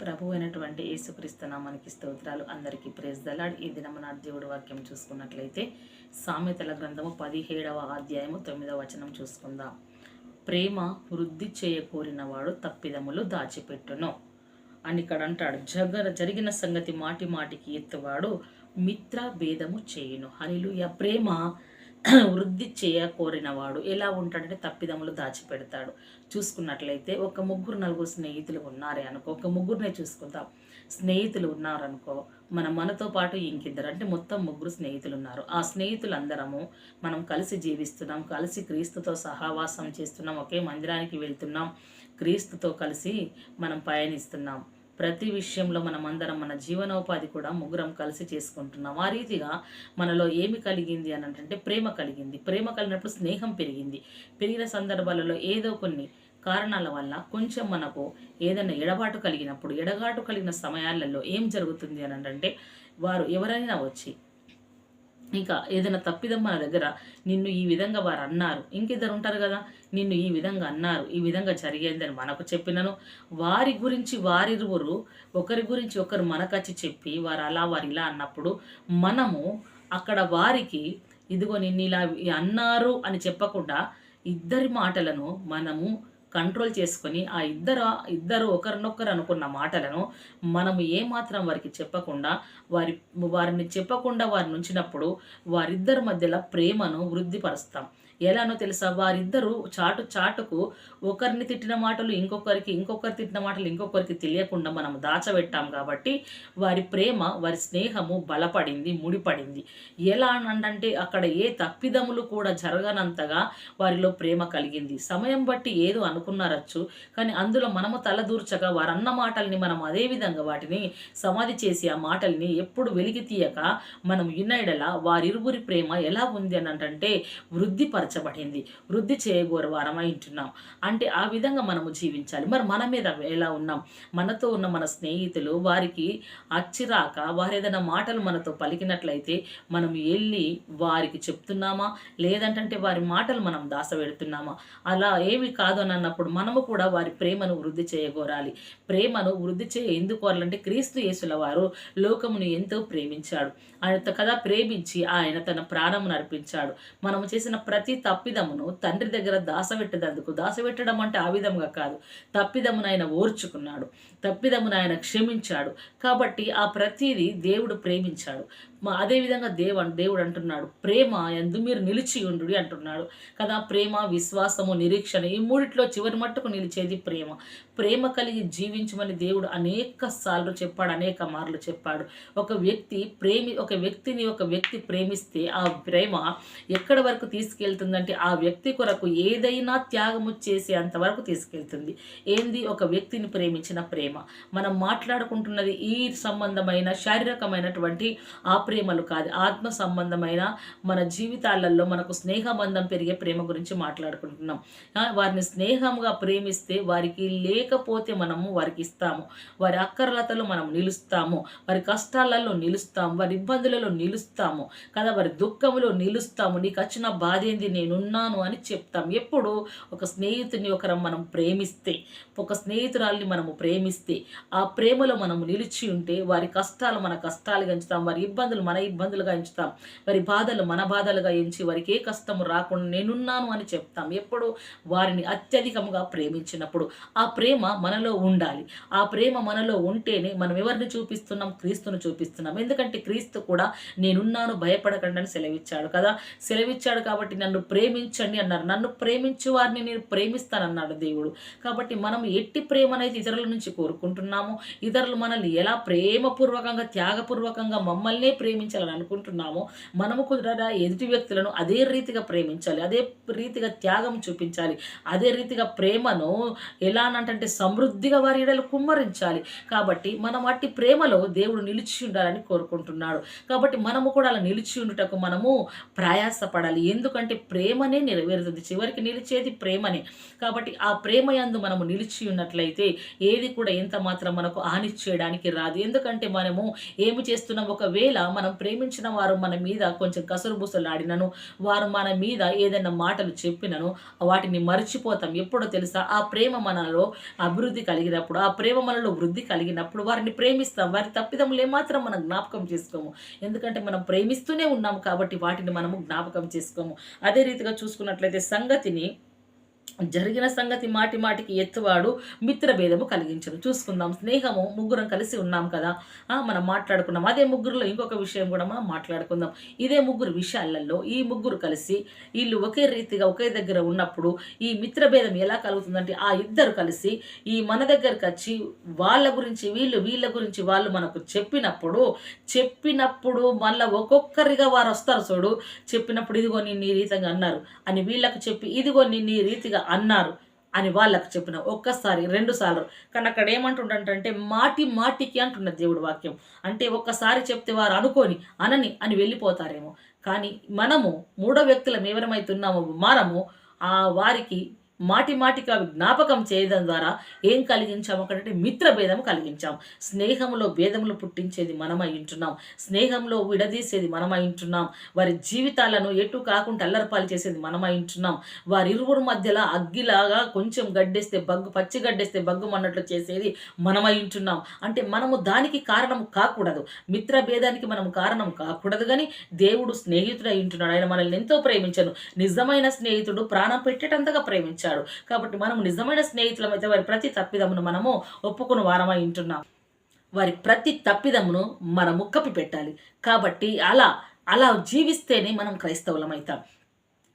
ప్రభు అయినటువంటి యేసుక్రీస్తునామానికి స్తోత్రాలు. అందరికీ ప్రేజ్ దలాడ్ ఈ దినమున దేవుడి వాక్యం చూసుకున్నట్లయితే సామెతల గ్రంథము పదిహేడవ అధ్యాయము తొమ్మిదవ వచనం చూసుకుందాం. ప్రేమ వృద్ధి చేయకూరినవాడు తప్పిదములు దాచిపెట్టును. అని ఇక్కడ అంటాడు. జగ జరిగిన సంగతి మాటి మాటికి ఎత్తువాడు మిత్ర భేదము చేయును. హరిలుయ ప్రేమ వృద్ధి చేయ కోరినవాడు ఎలా ఉంటాడంటే తప్పిదములు దాచిపెడతాడు. చూసుకున్నట్లయితే ఒక ముగ్గురు నలుగురు స్నేహితులు ఉన్నారే అనుకో ఒక ముగ్గురునే చూసుకుందాం. స్నేహితులు ఉన్నారనుకో మన మనతో పాటు ఇంకిద్దరు అంటే మొత్తం ముగ్గురు స్నేహితులు ఉన్నారు. ఆ స్నేహితులందరము మనం కలిసి జీవిస్తున్నాం కలిసి క్రీస్తుతో సహవాసం చేస్తున్నాం ఒకే మందిరానికి వెళ్తున్నాం క్రీస్తుతో కలిసి మనం పయనిస్తున్నాం. ప్రతి విషయంలో మనం అందరం మన జీవనోపాధి కూడా ముగ్గురం కలిసి చేసుకుంటున్నాం. ఆ రీతిగా మనలో ఏమి కలిగింది అని అంటే ప్రేమ కలిగింది. ప్రేమ కలిగినప్పుడు స్నేహం పెరిగింది. పెరిగిన సందర్భాలలో ఏదో కొన్ని కారణాల వల్ల కొంచెం మనకు ఏదైనా ఎడబాటు కలిగినప్పుడు ఎడగాటు కలిగిన సమయాలలో ఏం జరుగుతుంది అని అంటే వారు ఎవరైనా వచ్చి ఇంకా ఏదైనా తప్పిదం మన దగ్గర నిన్ను ఈ విధంగా వారు అన్నారు. ఇంకిద్దరు ఉంటారు కదా? నిన్ను ఈ విధంగా అన్నారు. ఈ విధంగా జరిగేదని మనకు చెప్పినను. వారి గురించి వారిరువురు ఒకరి గురించి ఒకరు మనకచ్చి చెప్పి వారు అలా వారు ఇలా అన్నప్పుడు మనము అక్కడ వారికి ఇదిగో నిన్ను ఇలా అన్నారు అని చెప్పకుండా ఇద్దరి మాటలను మనము కంట్రోల్ చేసుకొని ఆ ఇద్దరు ఇద్దరు ఒకరినొకరు అనుకున్న మాటలను మనము ఏమాత్రం వారికి చెప్పకుండా వారి వారిని చెప్పకుండా వారిని ఉంచినప్పుడు వారిద్దరి మధ్యలో ప్రేమను వృద్ధిపరుస్తాం. ఎలానో తెలుసా? వారిద్దరూ చాటు చాటుకు ఒకరిని తిట్టిన మాటలు ఇంకొకరికి ఇంకొకరు తిట్టిన మాటలు ఇంకొకరికి తెలియకుండా మనం దాచబెట్టాం కాబట్టి వారి ప్రేమ వారి స్నేహము బలపడింది ముడిపడింది. ఎలా అంటే అక్కడ ఏ తప్పిదములు కూడా జరగనంతగా వారిలో ప్రేమ కలిగింది. సమయం బట్టి ఏదో అనుకున్నారచ్చు కానీ అందులో మనము తలదూర్చగా వారన్న మాటల్ని మనం అదే విధంగా వాటిని సమాధి చేసి ఆ మాటల్ని ఎప్పుడు వెలికి తీయక మనం యునైడల వారిరువురి ప్రేమ ఎలా ఉంది అని అంటే వృద్ధిపరచబడింది వృద్ధి చేయగోరు వారమై ఉంటున్నాం. అంటే ఆ విధంగా మనము జీవించాలి. మరి మన మీద ఎలా ఉన్నాం? మనతో ఉన్న మన స్నేహితులు వారికి అచ్చిరాక వారు ఏదైనా మాటలు మనతో పలికినట్లయితే మనం వెళ్ళి వారికి చెప్తున్నామా? లేదంటే వారి మాటలు మనం దాసపెడుతున్నామా అలా ఏమి కాదు అని అన్నప్పుడు మనము కూడా వారి ప్రేమను వృద్ధి చేయగోరాలి. ప్రేమను వృద్ధి చేయ ఎందుకు కోరాలంటే క్రీస్తు యేసుల వారు లోకమును ఎంతో ప్రేమించాడు. ఆయన కదా ప్రేమించి ఆయన తన ప్రాణమును అర్పించాడు. మనము చేసిన ప్రతి తప్పిదమును తండ్రి దగ్గర దాసపెట్టేందుకు దాసపెట్టడం అంటే ఆ విధంగా కాదు. తప్పిదమును ఆయన ఓర్చుకున్నాడు. తప్పిదమును ఆయన క్షమించాడు. కాబట్టి ఆ ప్రతిదీ దేవుడు ప్రేమించాడు. మా- అదేవిధంగా దేవ దేవుడు అంటున్నాడు ప్రేమ ఎందు మీరు నిలిచి ఉండు అంటున్నాడు. కదా ప్రేమ విశ్వాసము నిరీక్షణ ఈ మూడిట్లో చివరి మట్టుకు నిలిచేది ప్రేమ. ప్రేమ కలిగి జీవించమని దేవుడు అనేక సార్లు చెప్పాడు అనేక మార్లు చెప్పాడు. ఒక వ్యక్తి ప్రేమి ఒక వ్యక్తిని ఒక వ్యక్తి ప్రేమిస్తే ఆ ప్రేమ ఎక్కడి వరకు తీసుకెళ్తుందంటే ఆ వ్యక్తి కొరకు ఏదైనా త్యాగము చేసే అంతవరకు తీసుకెళ్తుంది. ఏంది? ఒక వ్యక్తిని ప్రేమించిన ప్రేమ. మనం మాట్లాడుకుంటున్నది ఈ సంబంధమైన శారీరకమైనటువంటి ఆ ప్రేమలు కాదు. ఆత్మ సంబంధమైన మన జీవితాలలో మనకు స్నేహబంధం పెరిగే ప్రేమ గురించి మాట్లాడుకుంటున్నాం. వారిని స్నేహంగా ప్రేమిస్తే వారికి లేకపోతే మనము వారికి ఇస్తాము. వారి అక్కర్లతలో మనం నిలుస్తాము. వారి కష్టాలలో నిలుస్తాము. వారి ఇబ్బందులలో నిలుస్తాము. కదా వారి దుఃఖంలో నిలుస్తాము. నీకు వచ్చిన బాధ ఏంది? నేనున్నాను అని చెప్తాం. ఎప్పుడు? ఒక స్నేహితుని ఒకరం మనం ప్రేమిస్తే ఒక స్నేహితురాల్ని మనము ప్రేమిస్తే ఆ ప్రేమలో మనము నిలిచి ఉంటే వారి కష్టాలు మన కష్టాలు గంచుతాం. వారి ఇబ్బందులు మన ఇబ్బందులుగా ఎంచుతాం. వారి బాధలు మన బాధలుగా ఎంచి వారికి ఏ కష్టము రాకుండా నేనున్నాను అని చెప్తాం. ఎప్పుడు వారిని అత్యధికంగా ప్రేమించినప్పుడు ఆ ప్రేమ మనలో ఉండాలి. ఆ ప్రేమ మనలో ఉంటేనే మనం ఎవరిని చూపిస్తున్నాం? క్రీస్తును చూపిస్తున్నాం. ఎందుకంటే క్రీస్తు కూడా నేనున్నాను భయపడకండి అని సెలవిచ్చాడు కదా. సెలవిచ్చాడు కాబట్టి నన్ను ప్రేమించండి అన్నారు. నన్ను ప్రేమించు వారిని నేను ప్రేమిస్తానన్నాడు దేవుడు. కాబట్టి మనం ఎట్టి ప్రేమనైతే ఇతరుల నుంచి కోరుకుంటున్నామో ఇతరులు మనల్ని ఎలా ప్రేమపూర్వకంగా త్యాగపూర్వకంగా మమ్మల్నే ప్రేమించాలని అనుకుంటున్నామో మనము కూడా ఎదుటి వ్యక్తులను అదే రీతిగా ప్రేమించాలి అదే రీతిగా త్యాగం చూపించాలి అదే రీతిగా ప్రేమను ఎలా అంటే సమృద్ధిగా వారి ఇడలు కుమ్మరించాలి. కాబట్టి మనం అట్టి ప్రేమలో దేవుడు నిలిచి ఉండాలని కోరుకుంటున్నాడు. కాబట్టి మనము కూడా అలా నిలిచి ఉండుటకు మనము ప్రయాసపడాలి. ఎందుకంటే ప్రేమనే నెరవేరుతుంది. చివరికి నిలిచేది ప్రేమనే. కాబట్టి ఆ ప్రేమ యందు మనము నిలిచి ఉన్నట్లయితే ఏది కూడా ఎంత మాత్రం మనకు హాని చేయడానికి రాదు. ఎందుకంటే మనము ఏమి చేస్తున్నాం? ఒకవేళ మనం ప్రేమించిన వారు మన మీద కొంచెం కసురుబుసలు ఆడినను వారు మన మీద ఏదైనా మాటలు చెప్పినను వాటిని మర్చిపోతాం. ఎప్పుడో తెలుసా? ఆ ప్రేమ మనలో అభివృద్ధి కలిగినప్పుడు ఆ ప్రేమ మనలో వృద్ధి కలిగినప్పుడు వారిని ప్రేమిస్తాం. వారి తప్పిదములు ఏమాత్రం మనం జ్ఞాపకం చేసుకోము. ఎందుకంటే మనం ప్రేమిస్తూనే ఉన్నాము కాబట్టి వాటిని మనము జ్ఞాపకం చేసుకోము. అదే రీతిగా చూసుకున్నట్లయితే సంగతిని జరిగిన సంగతి మాటి మాటికి ఎత్తువాడు మిత్రభేదము కలిగించను చూసుకుందాం స్నేహము ముగ్గురం కలిసి ఉన్నాం కదా. మనం మాట్లాడుకున్నాం. అదే ముగ్గురులో ఇంకొక విషయం కూడా మనం మాట్లాడుకుందాం. ఇదే ముగ్గురు విషయాలలో ఈ ముగ్గురు కలిసి వీళ్ళు ఒకే రీతిగా ఒకే దగ్గర ఉన్నప్పుడు ఈ మిత్రభేదం ఎలా కలుగుతుందంటే ఆ ఇద్దరు కలిసి ఈ మన దగ్గరికి వచ్చి వాళ్ళ గురించి వీళ్ళు వీళ్ళ గురించి వాళ్ళు మనకు చెప్పినప్పుడు చెప్పినప్పుడు మళ్ళీ ఒక్కొక్కరిగా వారు వస్తారు చూడు. చెప్పినప్పుడు ఇదిగో నిన్ను ఈ రీతిగా అన్నారు అని వీళ్ళకు చెప్పి ఇదిగో నిన్ను ఈ రీతిగా అన్నారు అని వాళ్ళకు చెప్పిన ఒక్కసారి రెండు సార్లు. కానీ అక్కడ ఏమంటుండంటే మాటి మాటికి అంటున్నది దేవుడు వాక్యం. అంటే ఒక్కసారి చెప్తే వారు అనుకోని అనని అని వెళ్ళిపోతారేమో. కానీ మనము మూడో వ్యక్తులం ఎవరమైతున్నామో మనము ఆ వారికి మాటి మాటికి అవి జ్ఞాపకం చేయడం ద్వారా ఏం కలిగించాము అక్కడంటే మిత్ర భేదం కలిగించాం. స్నేహంలో భేదములు పుట్టించేది మనమై ఉంటున్నాం. స్నేహంలో విడదీసేది మనమై ఉంటున్నాం. వారి జీవితాలను ఎటు కాకుండా అల్లరపాలు చేసేది మనమై ఉంటున్నాం. వారి ఇరువురు మధ్యలో అగ్గిలాగా కొంచెం గడ్డేస్తే బగ్గు పచ్చి గడ్డేస్తే బగ్గు అన్నట్లు చేసేది మనమై ఉంటున్నాం. అంటే మనము దానికి కారణం కాకూడదు. మిత్ర భేదానికి మనం కారణం కాకూడదు కానీ దేవుడు స్నేహితుడు అయి ఉంటున్నాడు. ఆయన మనల్ని ఎంతో ప్రేమించను. నిజమైన స్నేహితుడు ప్రాణం పెట్టేటంతగా ప్రేమించాడు. కాబట్టి మనం నిజమైన స్నేహితులమైతే వారి ప్రతి తప్పిదమును మనము ఒప్పుకుని వారమై ఉంటున్నాం. వారి ప్రతి తప్పిదమును మనము కప్పి పెట్టాలి. కాబట్టి అలా అలా జీవిస్తేనే మనం క్రైస్తవులం అవుతాం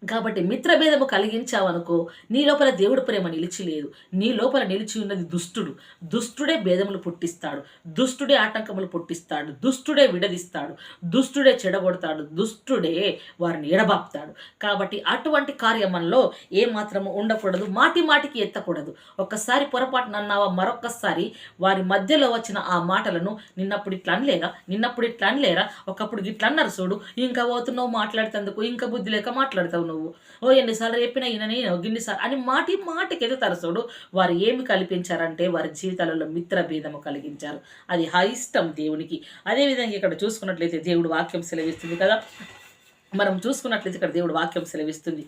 కాబట్టి మిత్రభేదము కలిగించావనుకో నీ లోపల దేవుడు ప్రేమ నిలిచి లేదు నీ లోపల నిలిచి ఉన్నది దుష్టుడు. దుష్టుడే భేదములు పుట్టిస్తాడు. దుష్టుడే ఆటంకములు పుట్టిస్తాడు. దుష్టుడే విడదీస్తాడు. దుష్టుడే చెడగొడతాడు. దుష్టుడే వారిని ఎడబాపుతాడు. కాబట్టి అటువంటి కార్యమంలో ఏ మాత్రము ఉండకూడదు. మాటి మాటికి ఎత్తకూడదు. ఒక్కసారి పొరపాటున అన్నావా? మరొక్కసారి వారి మధ్యలో వచ్చిన ఆ మాటలను నిన్నప్పుడు ఇట్లా అనలేరా నిన్నప్పుడు ఇట్లా అనలేరా? ఒకప్పుడు ఇట్లా అన్నారు చూడు. ఇంకా పోతున్నావు మాట్లాడుతందుకు ఇంకా బుద్ధి లేక మాట్లాడుతావు నువ్వు? ఓ ఎన్నిసార్లు చెప్పినా ఈయన నేను గిన్నిసార్లు అని మాటి మాటికి ఎదుగుతారు చూడు వారు ఏమి కల్పించారంటే వారి జీవితాలలో మిత్ర భేదము కలిగించారు. అది హైష్టం దేవునికి. అదేవిధంగా ఇక్కడ చూసుకున్నట్లయితే దేవుడు వాక్యం సెలవిస్తుంది కదా. మనం చూసుకున్నట్లయితే ఇక్కడ దేవుడు వాక్యం సెలవిస్తుంది.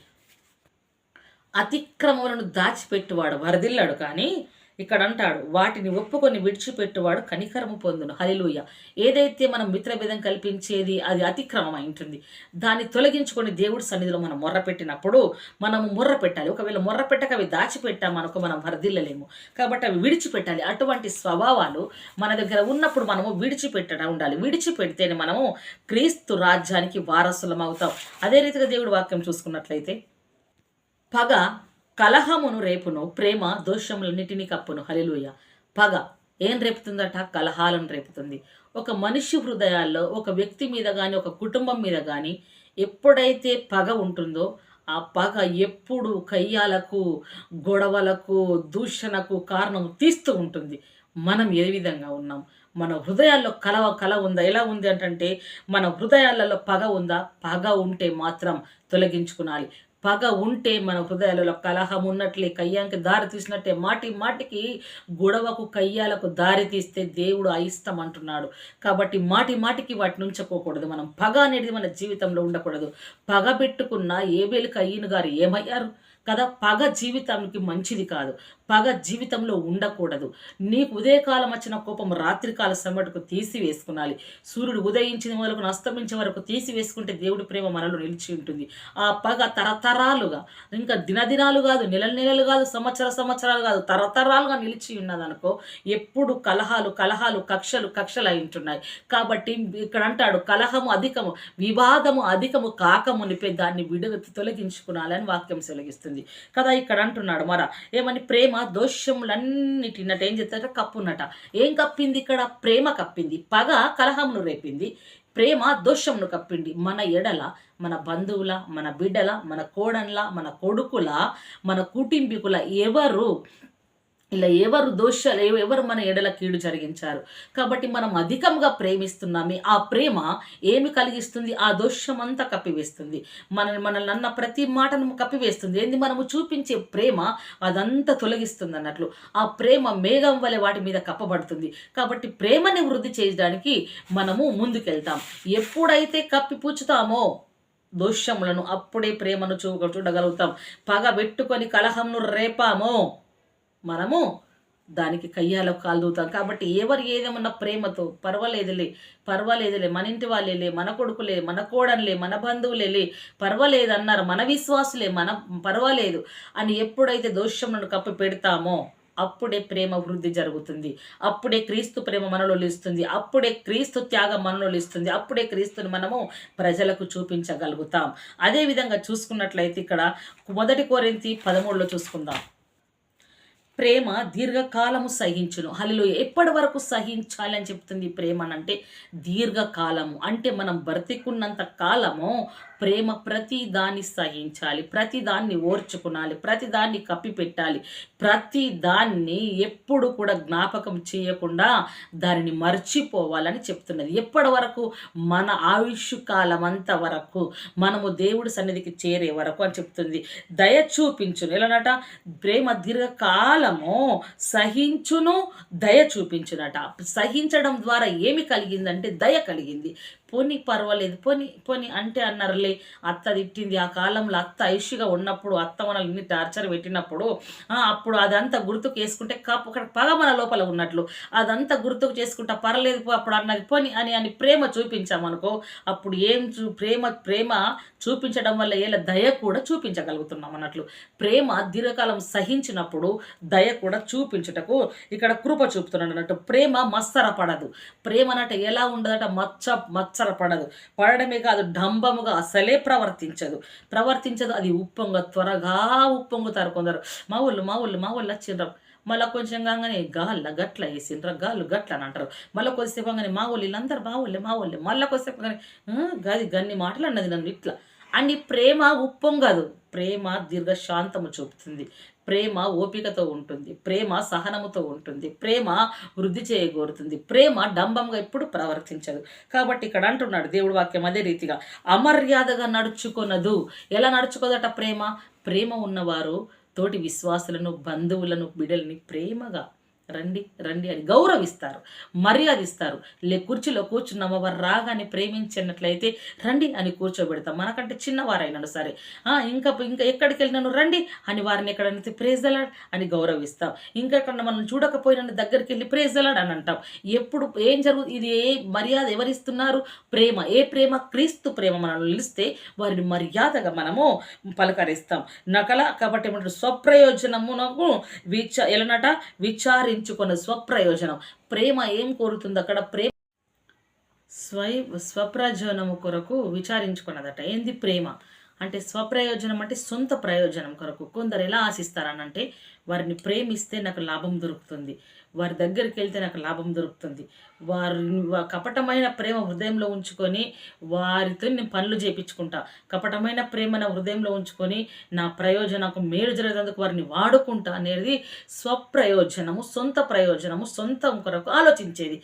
అతిక్రమములను దాచిపెట్టువాడు వరదిల్లాడు కానీ ఇక్కడ అంటాడు వాటిని ఒప్పుకొని విడిచిపెట్టువాడు కనికరము పొందును. హలిలుయ ఏదైతే మనం మిత్రభేదం కల్పించేది అది అతిక్రమం ఉంటుంది దాన్ని తొలగించుకొని దేవుడి సన్నిధిలో మనం మొర్ర పెట్టినప్పుడు మనము మొర్ర పెట్టాలి ఒకవేళ మొర్ర పెట్టక అవి దాచిపెట్టామనుకో మనం వరదిల్లలేము కాబట్టి అవి విడిచిపెట్టాలి. అటువంటి స్వభావాలు మన దగ్గర ఉన్నప్పుడు మనము విడిచిపెట్టడం ఉండాలి. విడిచిపెడితేనే మనము క్రీస్తు రాజ్యానికి వారసులం అవుతాం అదే రీతిగా దేవుడు వాక్యం చూసుకున్నట్లయితే పగ కలహమును రేపును ప్రేమ దోషములన్నిటినీ కప్పును. హలిలుయ పగ. ఏం రేపుతుందట? కలహాలను రేపుతుంది. ఒక మనిషి హృదయాల్లో ఒక వ్యక్తి మీద కానీ ఒక కుటుంబం మీద కానీ ఎప్పుడైతే పగ ఉంటుందో ఆ పగ ఎప్పుడు కయ్యాలకు గొడవలకు దూషణకు కారణం తీస్తూ ఉంటుంది. మనం ఏ విధంగా ఉన్నాం? మన హృదయాల్లో కలవ కల ఉందా? ఎలా ఉంది అంటే మన హృదయాలలో పగ ఉందా? పగ ఉంటే మాత్రం తొలగించుకునాలి. పగ ఉంటే మన హృదయాలలో కలహం ఉన్నట్లే కయ్యానికి దారి తీసినట్టే మాటి మాటికి గొడవకు కయ్యాలకు దారి తీస్తే దేవుడు అయిష్టం అంటున్నాడు. కాబట్టి మాటి మాటికి వాటిని ఉంచుకోకూడదు మనం పగ అనేది మన జీవితంలో ఉండకూడదు. పగ పెట్టుకున్న ఏబేలు కయ్యను గారు ఏమయ్యారు? కదా? పగ జీవితానికి మంచిది కాదు. పగ జీవితంలో ఉండకూడదు. నీకు ఉదయకాలం వచ్చిన కోపం రాత్రికాల సమటుకు తీసివేసుకునాలి. సూర్యుడు ఉదయించిన వరకు అస్తమించే వరకు తీసివేసుకుంటే దేవుడి ప్రేమ మనలో నిలిచి ఉంటుంది. ఆ పగ తరతరాలుగా ఇంకా దినదినాలు కాదు నెల నెలలు కాదు సంవత్సర సంవత్సరాలు కాదు తరతరాలుగా నిలిచి ఉన్నదనుకో ఎప్పుడు కలహాలు కలహాలు కక్షలు కక్షలు అయి ఉంటున్నాయి. కాబట్టి ఇక్కడ అంటాడు కలహము అధికము వివాదము అధికము కాకమునిపై దాన్ని విడుగు తొలగించుకునాలని వాక్యం సెలగిస్తుంది కదా ఇక్కడ అంటున్నాడు మర. ఏమని ప్రేమ దోషములన్నిటినట ఏం చెప్తారట కప్పునట. ఏం కప్పింది ఇక్కడ? ప్రేమ కప్పింది. పగ కలహమును రేపింది. ప్రేమ దోషమును కప్పింది. మన ఎడల మన బంధువుల మన బిడ్డల మన కోడన్ల మన కొడుకుల మన కుటుంబీకుల ఎవరు ఇలా ఎవరు దోషాలు ఎవరు మన ఎడల కీడు జరిగించారు? కాబట్టి మనం అధికంగా ప్రేమిస్తున్నామే. ఆ ప్రేమ ఏమి కలిగిస్తుంది? ఆ దోషమంతా కప్పివేస్తుంది. మన మనల్ని అన్న ప్రతి మాటను కప్పివేస్తుంది. ఏంది? మనము చూపించే ప్రేమ అదంతా తొలగిస్తుంది అన్నట్లు. ఆ ప్రేమ మేఘం వలె వాటి మీద కప్పబడుతుంది. కాబట్టి ప్రేమని వృద్ధి చేయడానికి మనము ముందుకెళ్తాం. ఎప్పుడైతే కప్పిపుచ్చుతామో దోషములను అప్పుడే ప్రేమను చూ చూడగలుగుతాం. పగ పెట్టుకొని కలహంను రేపామో మనము దానికి కయ్యాలో కాలుదూతాం కాబట్టి ఎవరు ఏదేమన్నా ప్రేమతో పర్వాలేదులే పర్వాలేదులే మన ఇంటి వాళ్ళేలే మన కొడుకులే మన కోడన్లే మన బంధువులేలే పర్వాలేదు అన్నారు మన విశ్వాసులే మన పర్వాలేదు అని ఎప్పుడైతే దోషములను కప్పి పెడతామో అప్పుడే ప్రేమ వృద్ధి జరుగుతుంది. అప్పుడే క్రీస్తు ప్రేమ మనలో ఇస్తుంది అప్పుడే క్రీస్తు త్యాగం మనలో ఇస్తుంది అప్పుడే క్రీస్తుని మనము ప్రజలకు చూపించగలుగుతాం. అదేవిధంగా చూసుకున్నట్లయితే ఇక్కడ మొదటి కోరింతి పదమూడులో చూసుకుందాం. ప్రేమ దీర్ఘకాలము సహించును. హలిలో ఎప్పటి వరకు సహించాలి అని చెప్తుంది ప్రేమ అంటే దీర్ఘకాలము. అంటే మనం బ్రతికున్నంత కాలము ప్రేమ ప్రతి దాన్ని సహించాలి. ప్రతి దాన్ని ఓర్చుకునాలి. ప్రతి దాన్ని కప్పిపెట్టాలి. ప్రతి దాన్ని ఎప్పుడు కూడా జ్ఞాపకం చేయకుండా దానిని మర్చిపోవాలని చెప్తున్నది. ఎప్పటి వరకు? మన ఆయుష్ కాలం అంత వరకు. మనము దేవుడి సన్నిధికి చేరే వరకు అని చెప్తుంది. దయ చూపించును ఎలానట? ప్రేమ దీర్ఘకాలం దీర్ఘకాలము సహించును దయ చూపించునట. సహించడం ద్వారా ఏమి కలిగిందంటే దయ కలిగింది. పోనీ పర్వాలేదు పోనీ పోనీ అంటే అన్నారులే అత్త తిట్టింది. ఆ కాలంలో అత్త ఐషిగా ఉన్నప్పుడు అత్త మనల్ని ఇన్ని టార్చర్ పెట్టినప్పుడు ఆ, అప్పుడు అదంతా గుర్తుకు వేసుకుంటే కప్ పగ మన లోపల ఉన్నట్లు. అదంతా గుర్తుకు చేసుకుంటా పర్లేదు అప్పుడు అన్నది పోని అని అని ప్రేమ చూపించామనుకో అప్పుడు ఏం చూ ప్రేమ ప్రేమ చూపించడం వల్ల ఏళ్ళ దయ కూడా చూపించగలుగుతున్నాం అన్నట్లు. ప్రేమ దీర్ఘకాలం సహించినప్పుడు దయ కూడా చూపించుటకు ఇక్కడ కృప చూపుతున్నాడు అన్నట్టు. ప్రేమ మత్సర పడదు ప్రేమ అన్నట్టు ఎలా ఉండదట? మచ్చ అస్సలు పడదు. పడడమే కాదు డంబముగా అసలే ప్రవర్తించదు. ప్రవర్తించదు అది ఉప్పొంగ త్వరగా ఉప్పొంగుతారు కొందరు. మా ఊళ్ళు మా ఊళ్ళు మా ఊళ్ళు వచ్చిండ్రం. మళ్ళీ కొంచెం కాగానే గాళ్ళ గట్ల వేసిండ్ర గాళ్ళు గట్ల అని అంటారు. మళ్ళీ కొద్దిసేపు కానీ మా ఊళ్ళు వీళ్ళందరూ మా ఊళ్ళే మా ఊళ్ళే. మళ్ళీ కొద్దిసేపు కానీ గది గన్ని మాటలు అన్నది నన్ను ఇట్లా. అని ప్రేమ ఉప్పొంగదు. ప్రేమ దీర్ఘశాంతము చూపుతుంది. ప్రేమ ఓపికతో ఉంటుంది ప్రేమ సహనముతో ఉంటుంది ప్రేమ వృద్ధి చేయగోరుతుంది ప్రేమ డంబంగా ఎప్పుడు ప్రవర్తించదు. కాబట్టి ఇక్కడ అంటున్నాడు దేవుడు వాక్యం అదే రీతిగా అమర్యాదగా నడుచుకొనదు. ఎలా నడుచుకోదట ప్రేమ? ప్రేమ ఉన్నవారు తోటి విశ్వాసులను బంధువులను బిడల్ని ప్రేమగా రండి రండి అని గౌరవిస్తారు మర్యాదిస్తారు. లే కుర్చీలో కూర్చున్నామా వారు రాగానే ప్రేమించినట్లయితే రండి అని కూర్చోబెడతాం. మనకంటే చిన్నవారైనాడు సరే. ఇంకా ఇంకా ఎక్కడికి వెళ్ళినాను రండి అని వారిని ఎక్కడైనా ప్రేజలాడ్ అని గౌరవిస్తాం. ఇంకా ఎక్కడ మనం చూడకపోయినా దగ్గరికి వెళ్ళి ప్రేజలాడ్ అని అంటాం. ఎప్పుడు ఏం జరుగు ఇది ఏ మర్యాద ఎవరిస్తున్నారు? ప్రేమ ఏ ప్రేమ? క్రీస్తు ప్రేమ మనల్ని నిలిస్తే వారిని మర్యాదగా మనము పలకరిస్తాం. నకల కాబట్టి ఏమంటారు? స్వప్రయోజనమునకు విచ ఎలనట విచారించుకున్న స్వప్రయోజనం. ప్రేమ ఏం కోరుతుంది అక్కడ? ప్రేమ స్వై స్వప్రయోజనము కొరకు విచారించుకున్నదట. ఏంది ప్రేమ? అంటే స్వప్రయోజనం అంటే సొంత ప్రయోజనం కొరకు. కొందరు ఎలా ఆశిస్తారనంటే వారిని ప్రేమిస్తే నాకు లాభం దొరుకుతుంది. వారి దగ్గరికి వెళ్తే నాకు లాభం దొరుకుతుంది. వారి కపటమైన ప్రేమ హృదయంలో ఉంచుకొని వారితో నేను పనులు చేయించుకుంటా కపటమైన ప్రేమ నా హృదయంలో ఉంచుకొని నా ప్రయోజనకు మేలు జరిగేందుకు వారిని వాడుకుంటా అనేది స్వప్రయోజనము సొంత ప్రయోజనము సొంతం కొరకు ఆలోచించేది.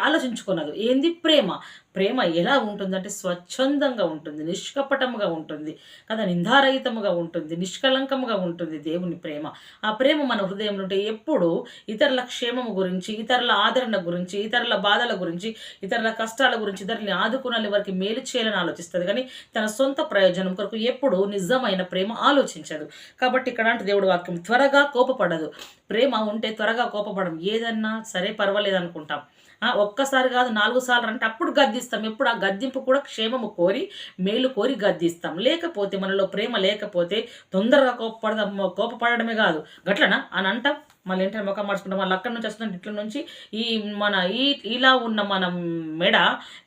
ఆలోచించుకున్నది. ఏంది? ప్రేమ. ప్రేమ ఎలా ఉంటుందంటే స్వచ్ఛందంగా ఉంటుంది నిష్కపటముగా ఉంటుంది కదా? నిందారహితముగా ఉంటుంది నిష్కలంకముగా ఉంటుంది దేవుని ప్రేమ. ఆ ప్రేమ మన హృదయంలో ఉంటే ఎప్పుడు ఇతరుల క్షేమము గురించి ఇతరుల ఆదరణ గురించి ఇతరుల బాధల గురించి ఇతరుల కష్టాల గురించి ఇతరులని ఆదుకునాలి వారికి మేలు చేయాలని ఆలోచిస్తుంది. కానీ తన సొంత ప్రయోజనం కొరకు ఎప్పుడు నిజమైన ప్రేమ ఆలోచించదు. కాబట్టి ఇక్కడ అంటే దేవుడు వాక్యం త్వరగా కోపపడదు. ప్రేమ ఉంటే త్వరగా కోపపడం ఏదన్నా సరే పర్వాలేదు అనుకుంటాం. ఒక్కసారి కాదు నాలుగు సార్లు అంటే అప్పుడు గద్దిస్తాం. ఎప్పుడు ఆ గద్దింపు కూడా క్షేమము కోరి మేలు కోరి గద్దిస్తాం. లేకపోతే మనలో ప్రేమ లేకపోతే తొందరగా కోపపడదాం కోపపడడమే కాదు. గట్లనా? అని అంటాం. మళ్ళీ ఏంటంటే ముఖం మార్చుకుంటాం. మళ్ళీ అక్కడి నుంచి వస్తున్న ఇట్ల నుంచి ఈ మన ఈ ఇలా ఉన్న మన మెడ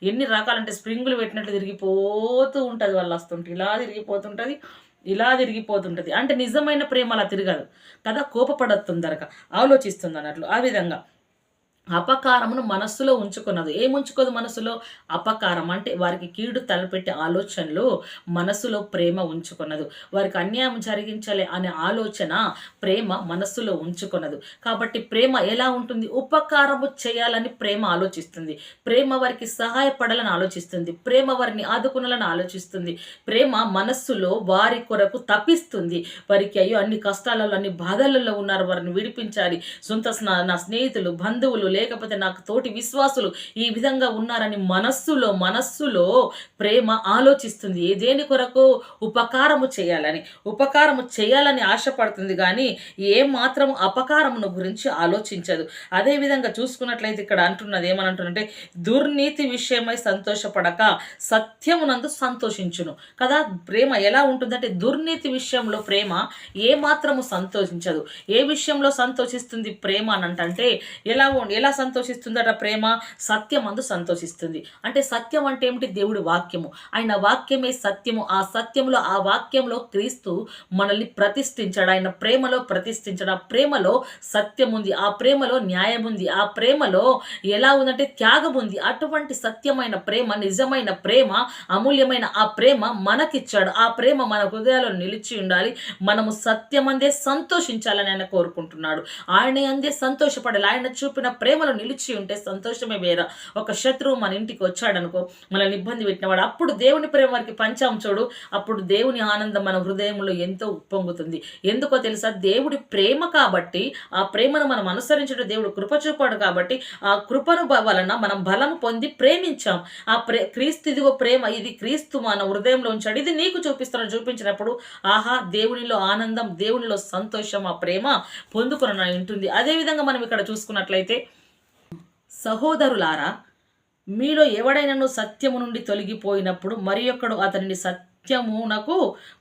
ఎన్ని రకాలంటే స్ప్రింగులు పెట్టినట్లు తిరిగిపోతూ ఉంటుంది వాళ్ళు వస్తుంటే ఇలా తిరిగిపోతుంటుంది ఇలా తిరిగిపోతుంటుంది. అంటే నిజమైన ప్రేమ అలా తిరగదు. కదా కోపపడొద్దు తొందరగా ఆలోచిస్తుంది అన్నట్లు ఆ విధంగా. అపకారమును మనస్సులో ఉంచుకున్నది. ఏముంచుకోదు మనసులో అపకారం. అంటే వారికి కీడు తలపెట్టే ఆలోచనలు మనసులో ప్రేమ ఉంచుకున్నదు. వారికి అన్యాయం జరిగించాలి అనే ఆలోచన ప్రేమ మనస్సులో ఉంచుకున్నదు. కాబట్టి ప్రేమ ఎలా ఉంటుంది? ఉపకారము చేయాలని ప్రేమ ఆలోచిస్తుంది. ప్రేమ వారికి సహాయపడాలని ఆలోచిస్తుంది. ప్రేమ వారిని ఆదుకునాలని ఆలోచిస్తుంది. ప్రేమ మనస్సులో వారి కొరకు తప్పిస్తుంది. వారికి అయ్యో అన్ని కష్టాలలో అన్ని బాధలలో ఉన్నారు. వారిని విడిపించాలి. సొంత స్నా- నా స్నేహితులు బంధువులు లేకపోతే నాకు తోటి విశ్వాసులు ఈ విధంగా ఉన్నారని మనస్సులో మనస్సులో ప్రేమ ఆలోచిస్తుంది. ఏ దేని కొరకు? ఉపకారము చేయాలని. ఉపకారము చేయాలని ఆశపడుతుంది కానీ ఏ మాత్రం అపకారమును గురించి ఆలోచించదు. అదే విధంగా చూసుకున్నట్లయితే ఇక్కడ అంటున్నది ఏమని దుర్నీతి విషయమై సంతోషపడక సత్యమునందు సంతోషించును. కదా ప్రేమ ఎలా ఉంటుందంటే దుర్నీతి విషయంలో ప్రేమ ఏ మాత్రము సంతోషించదు. ఏ విషయంలో సంతోషిస్తుంది ప్రేమ అని అంటే ఎలా ఎలా ఎలా సంతోషిస్తుందట ప్రేమ? సత్యం అందు సంతోషిస్తుంది. అంటే సత్యం అంటే ఏమిటి? దేవుడి వాక్యము. ఆయన వాక్యమే సత్యము. ఆ సత్యములో ఆ వాక్యంలో క్రీస్తు మనల్ని ప్రతిష్ఠించాడు. ఆయన ప్రేమలో ప్రతిష్ఠించాడు. ఆ ప్రేమలో సత్యం ఉంది ఆ ప్రేమలో న్యాయం ఉంది ఆ ప్రేమలో ఎలా ఉందంటే త్యాగం ఉంది అటువంటి సత్యమైన ప్రేమ నిజమైన ప్రేమ అమూల్యమైన ఆ ప్రేమ మనకిచ్చాడు. ఆ ప్రేమ మన హృదయాల్లో నిలిచి ఉండాలి. మనము సత్యం అందే సంతోషించాలని ఆయన కోరుకుంటున్నాడు. ఆయన అందే సంతోషపడాలి. ఆయన చూపిన ప్రేమలో నిలిచి ఉంటే సంతోషమే వేరా. ఒక శత్రువు మన ఇంటికి వచ్చాడనుకో మనల్ని ఇబ్బంది పెట్టినవాడు. అప్పుడు దేవుని ప్రేమ వారికి పంచాం చూడు అప్పుడు దేవుని ఆనందం మన హృదయంలో ఎంతో ఉప్పొంగుతుంది. ఎందుకో తెలుసా? దేవుడి ప్రేమ కాబట్టి ఆ ప్రేమను మనం అనుసరించడం దేవుడు కృప చూపాడు కాబట్టి ఆ కృపను వలన మనం బలం పొంది ప్రేమించాం. ఆ ప్రే క్రీస్తు ఇదిగో ప్రేమ ఇది క్రీస్తు మన హృదయంలో ఉంచాడు. ఇది నీకు చూపిస్తాను. చూపించినప్పుడు ఆహా దేవునిలో ఆనందం దేవునిలో సంతోషం ఆ ప్రేమ పొందుకుని ఉంటుంది. అదేవిధంగా మనం ఇక్కడ చూసుకున్నట్లయితే సహోదరులారా మీలో ఎవడైనను సత్యము నుండి తొలగిపోయినప్పుడు మరి ఒక్కడు అతనిని సత్యమునకు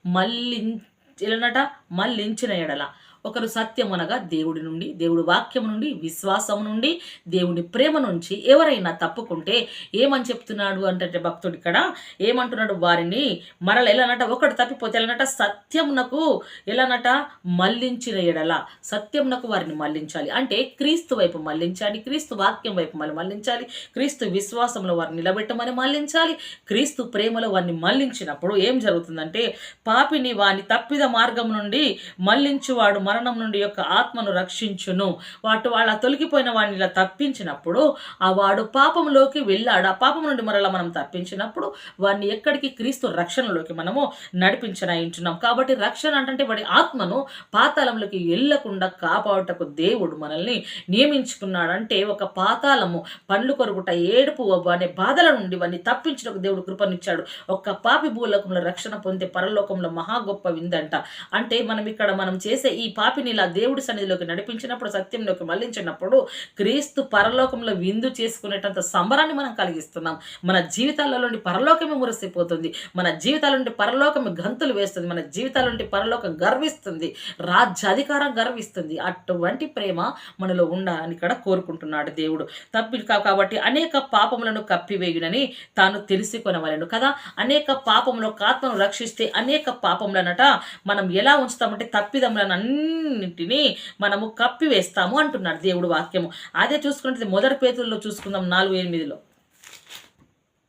మళ్ళించినట మళ్ళించిన ఎడల. ఒకరు సత్యం అనగా దేవుడి నుండి దేవుడి వాక్యం నుండి విశ్వాసం నుండి దేవుని ప్రేమ నుంచి ఎవరైనా తప్పుకుంటే ఏమని చెప్తున్నాడు అంటే భక్తుడు ఇక్కడ? ఏమంటున్నాడు? వారిని మరల ఎలానట? ఒకడు తప్పిపోతే ఎలానట? సత్యమునకు ఎలానట? మళ్ళించిన ఎడల. సత్యమునకు వారిని మళ్ళించాలి. అంటే క్రీస్తు వైపు మళ్ళించాలి. క్రీస్తు వాక్యం వైపు మళ్ళీ మళ్ళించాలి. క్రీస్తు విశ్వాసంలో వారిని నిలబెట్టమని మళ్ళించాలి. క్రీస్తు ప్రేమలో వారిని మళ్ళించినప్పుడు ఏం జరుగుతుందంటే పాపిని వాని తప్పిద మార్గం నుండి మళ్ళించువాడు మరణం నుండి యొక్క ఆత్మను రక్షించును. వాటి వాళ్ళ తొలగిపోయిన వాడిని ఇలా తప్పించినప్పుడు ఆ వాడు పాపంలోకి వెళ్ళాడు. ఆ పాపం నుండి మరలా మనం తప్పించినప్పుడు వాడిని ఎక్కడికి క్రీస్తు రక్షణలోకి మనము నడిపించనయించున్నాం కాబట్టి రక్షణ అంటే వాడి ఆత్మను పాతాళంలోకి వెళ్ళకుండా కాపాడుటకు దేవుడు మనల్ని నియమించుకున్నాడంటే ఒక పాతాళము పండ్లు కొరుకుట ఏడుపు అనే బాధల నుండి వాడిని తప్పించడానికి దేవుడు కృపనిచ్చాడు. ఒక్క పాపి భూలోకంలో రక్షణ పొందే పరలోకంలో మహా గొప్ప విందంట. అంటే మనం ఇక్కడ మనం చేసే ఈ పాపిని ఇలా దేవుడి సన్నిధిలోకి నడిపించినప్పుడు సత్యంలోకి మళ్ళించినప్పుడు క్రీస్తు పరలోకంలో విందు చేసుకునేటంత సంబరాన్ని మనం కలిగిస్తున్నాం. మన జీవితాలలో నుండి పరలోకమే మురిసిపోతుంది. మన జీవితాల నుండి పరలోకమే గంతులు వేస్తుంది. మన జీవితాల నుండి పరలోకం గర్విస్తుంది. రాజ్యాధికారం గర్విస్తుంది. అటువంటి ప్రేమ మనలో ఉండాలని ఇక్కడ కోరుకుంటున్నాడు దేవుడు. తప్పి కాబట్టి అనేక పాపములను కప్పివేయునని తాను తెలిసి కదా. అనేక పాపములు ఆత్మను రక్షిస్తే అనేక పాపములనట మనం ఎలా ఉంచుతామంటే తప్పిదములను అన్నింటినీ మనము కప్పివేస్తాము అంటున్నాడు దేవుడు వాక్యము. అదే చూసుకుంటే మొదటి పేతుల్లో చూసుకుందాం నాలుగు ఎనిమిదిలో.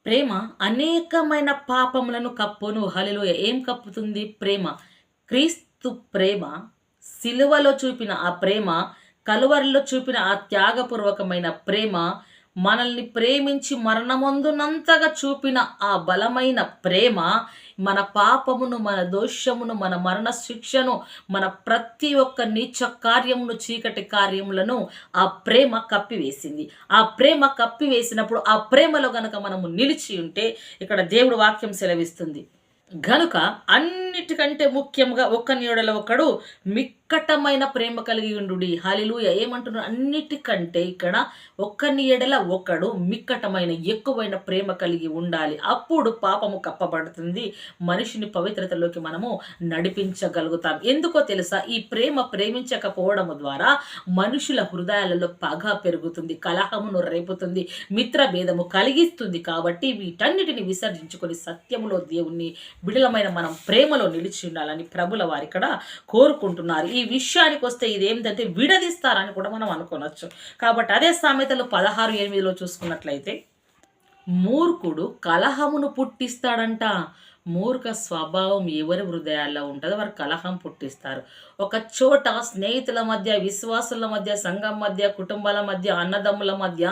ప్రేమ అనేకమైన పాపములను కప్పును. హలిలో ఏం కప్పుతుంది? ప్రేమ. క్రీస్తు ప్రేమ సిలువలో చూపిన ఆ ప్రేమ కలువరిలో చూపిన ఆ త్యాగపూర్వకమైన ప్రేమ మనల్ని ప్రేమించి మరణమందునంతగా చూపిన ఆ బలమైన ప్రేమ మన పాపమును మన దోషమును మన మరణ శిక్షను మన ప్రతి ఒక్క నీచ కార్యమును చీకటి కార్యములను ఆ ప్రేమ కప్పివేసింది. ఆ ప్రేమ కప్పివేసినప్పుడు ఆ ప్రేమలో గనక మనము నిలిచి ఉంటే ఇక్కడ దేవుడు వాక్యం సెలవిస్తుంది. గనుక అన్నిటికంటే ముఖ్యంగా ఒక్క నీడలో ఒకడు ప్రకటమైన ప్రేమ కలిగి ఉండు హాలిలూయ ఏమంటున్నారు అన్నిటికంటే ఇక్కడ ఒక్కని ఎడల ఒకడు మిక్కటమైన ఎక్కువైన ప్రేమ కలిగి ఉండాలి. అప్పుడు పాపము కప్పబడుతుంది. మనిషిని పవిత్రతలోకి మనము నడిపించగలుగుతాం. ఎందుకో తెలుసా? ఈ ప్రేమ ప్రేమించకపోవడము ద్వారా మనుషుల హృదయాలలో పగ పెరుగుతుంది కలహమును రేపుతుంది మిత్ర భేదము కలిగిస్తుంది కాబట్టి వీటన్నిటిని విసర్జించుకొని సత్యములో దేవుణ్ణి బిడలమైన మనం ప్రేమలో నిలిచి ఉండాలని ప్రభుల వారు ఇక్కడ కోరుకుంటున్నారు. ఈ విషయానికి వస్తే ఇది ఏంటంటే విడదీస్తారని కూడా మనం అనుకోనొచ్చు కాబట్టి అదే సామెతలు పదహారు ఎనిమిదిలో చూసుకున్నట్లయితే మూర్ఖుడు కలహమును పుట్టిస్తాడంట. మూర్ఖ స్వభావం ఎవరి హృదయాల్లో ఉంటుందో వారు కలహం పుట్టిస్తారు. ఒక చోట స్నేహితుల మధ్య విశ్వాసుల మధ్య సంఘం మధ్య కుటుంబాల మధ్య అన్నదమ్ముల మధ్య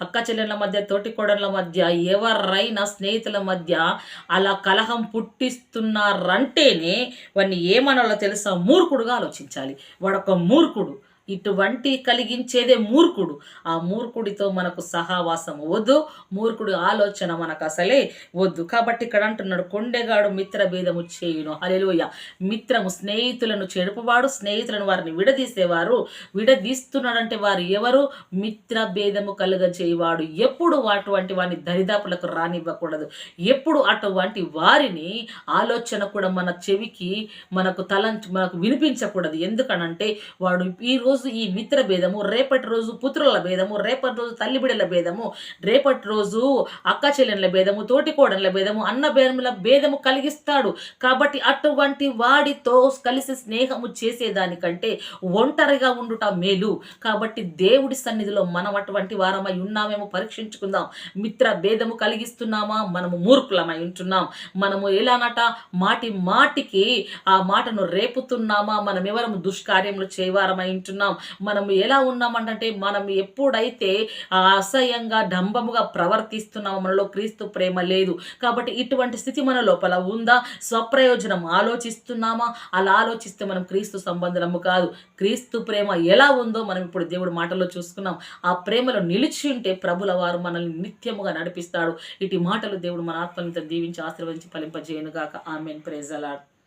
అక్క చెల్లెళ్ళ మధ్య తోటికోడళ్ళ మధ్య ఎవరైనా స్నేహితుల మధ్య అలా కలహం పుట్టిస్తున్నారంటేనే వాడిని ఏమనాలో తెలుసా? మూర్ఖుడుగా ఆలోచించాలి. వాడొక మూర్ఖుడు. ఇటువంటి కలిగించేదే మూర్ఖుడు. ఆ మూర్ఖుడితో మనకు సహవాసం వద్దు. మూర్ఖుడి ఆలోచన మనకు అసలే వద్దు. కాబట్టి ఇక్కడ అంటున్నాడు కొండెగాడు మిత్ర భేదము చేయును. హలెలుయ మిత్రము స్నేహితులను చెడుపువాడు స్నేహితులను వారిని విడదీసేవారు. విడదీస్తున్నాడంటే వారు ఎవరు? మిత్ర భేదము కలుగజేయవాడు. ఎప్పుడు అటువంటి వారిని దరిదాపులకు రానివ్వకూడదు. ఎప్పుడు అటువంటి వారిని ఆలోచన కూడా మన చెవికి మనకు తలంచి మనకు వినిపించకూడదు. ఎందుకనంటే వాడు ఈ రోజు ఈ మిత్ర భేదము రేపటి రోజు పుత్రుల భేదము రేపటి రోజు తల్లి బిడ్డల భేదము రేపటి రోజు అక్క చెల్లెన్ల భేదము తోటికోడళ్ళ భేదము అన్న భేదముల భేదము కలిగిస్తాడు. కాబట్టి అటువంటి వాడితో కలిసి స్నేహము చేసేదానికంటే ఒంటరిగా ఉండుట మేలు. కాబట్టి దేవుడి సన్నిధిలో మనం అటువంటి వారమై ఉన్నామేమో పరీక్షించుకుందాం. మిత్ర భేదము కలిగిస్తున్నామా? మనము మూర్ఖులమై ఉంటున్నాం. మనము ఎలానట? మాటి మాటికి ఆ మాటను రేపుతున్నామా? మనం ఎవరము దుష్కార్యములు చేయవారమై ఉంటున్నాం? మనం ఎలా ఉన్నామంటే మనం ఎప్పుడైతే అసహ్యంగా డంబముగా ప్రవర్తిస్తున్నామో మనలో క్రీస్తు ప్రేమ లేదు. కాబట్టి ఇటువంటి స్థితి మన లోపల ఉందా? స్వప్రయోజనం ఆలోచిస్తున్నామా? అలా ఆలోచిస్తే మనం క్రీస్తు సంబంధము కాదు. క్రీస్తు ప్రేమ ఎలా ఉందో మనం ఇప్పుడు దేవుడు మాటలో చూసుకున్నాం. ఆ ప్రేమలో నిలిచి ఉంటే ప్రభుల వారు మనల్ని నిత్యముగా నడిపిస్తాడు. ఇటు మాటలు దేవుడు మన ఆత్మనితో దీవించి ఆశీర్వదించి ఫలింపజేయనుగాక. ఆమెన్. ప్రేజలాడు